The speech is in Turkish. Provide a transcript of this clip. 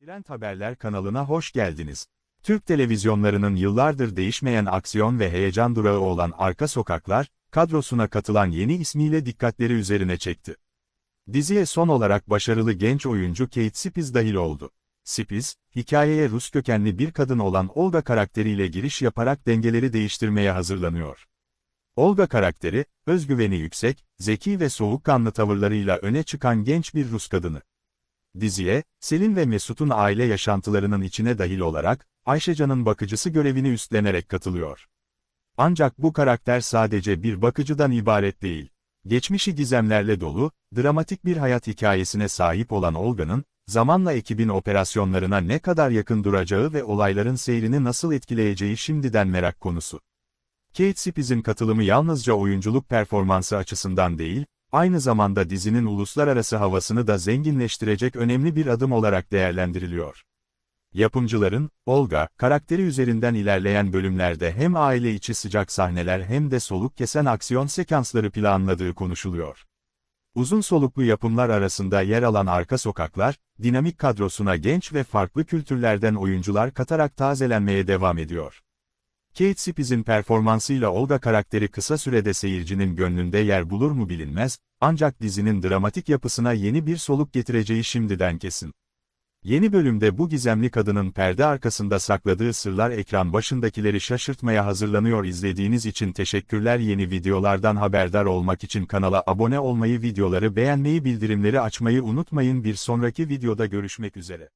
Trend Haberler kanalına hoş geldiniz. Türk televizyonlarının yıllardır değişmeyen aksiyon ve heyecan durağı olan Arka Sokaklar, kadrosuna katılan yeni ismiyle dikkatleri üzerine çekti. Diziye son olarak başarılı genç oyuncu Kate Spitz dahil oldu. Spitz, hikayeye Rus kökenli bir kadın olan Olga karakteriyle giriş yaparak dengeleri değiştirmeye hazırlanıyor. Olga karakteri, özgüveni yüksek, zeki ve soğukkanlı tavırlarıyla öne çıkan genç bir Rus kadını. Diziye, Selin ve Mesut'un aile yaşantılarının içine dahil olarak, Ayşecan'ın bakıcısı görevini üstlenerek katılıyor. Ancak bu karakter sadece bir bakıcıdan ibaret değil. Geçmişi gizemlerle dolu, dramatik bir hayat hikayesine sahip olan Olga'nın, zamanla ekibin operasyonlarına ne kadar yakın duracağı ve olayların seyrini nasıl etkileyeceği şimdiden merak konusu. Kate Spitz'in katılımı yalnızca oyunculuk performansı açısından değil, aynı zamanda dizinin uluslararası havasını da zenginleştirecek önemli bir adım olarak değerlendiriliyor. Yapımcıların, Olga, karakteri üzerinden ilerleyen bölümlerde hem aile içi sıcak sahneler hem de soluk kesen aksiyon sekansları planladığı konuşuluyor. Uzun soluklu yapımlar arasında yer alan Arka Sokaklar, dinamik kadrosuna genç ve farklı kültürlerden oyuncular katarak tazelenmeye devam ediyor. Kate Spitz'in performansıyla Olga karakteri kısa sürede seyircinin gönlünde yer bulur mu bilinmez, ancak dizinin dramatik yapısına yeni bir soluk getireceği şimdiden kesin. Yeni bölümde bu gizemli kadının perde arkasında sakladığı sırlar ekran başındakileri şaşırtmaya hazırlanıyor izlediğiniz için teşekkürler yeni videolardan haberdar olmak için kanala abone olmayı videoları beğenmeyi bildirimleri açmayı unutmayın bir sonraki videoda görüşmek üzere.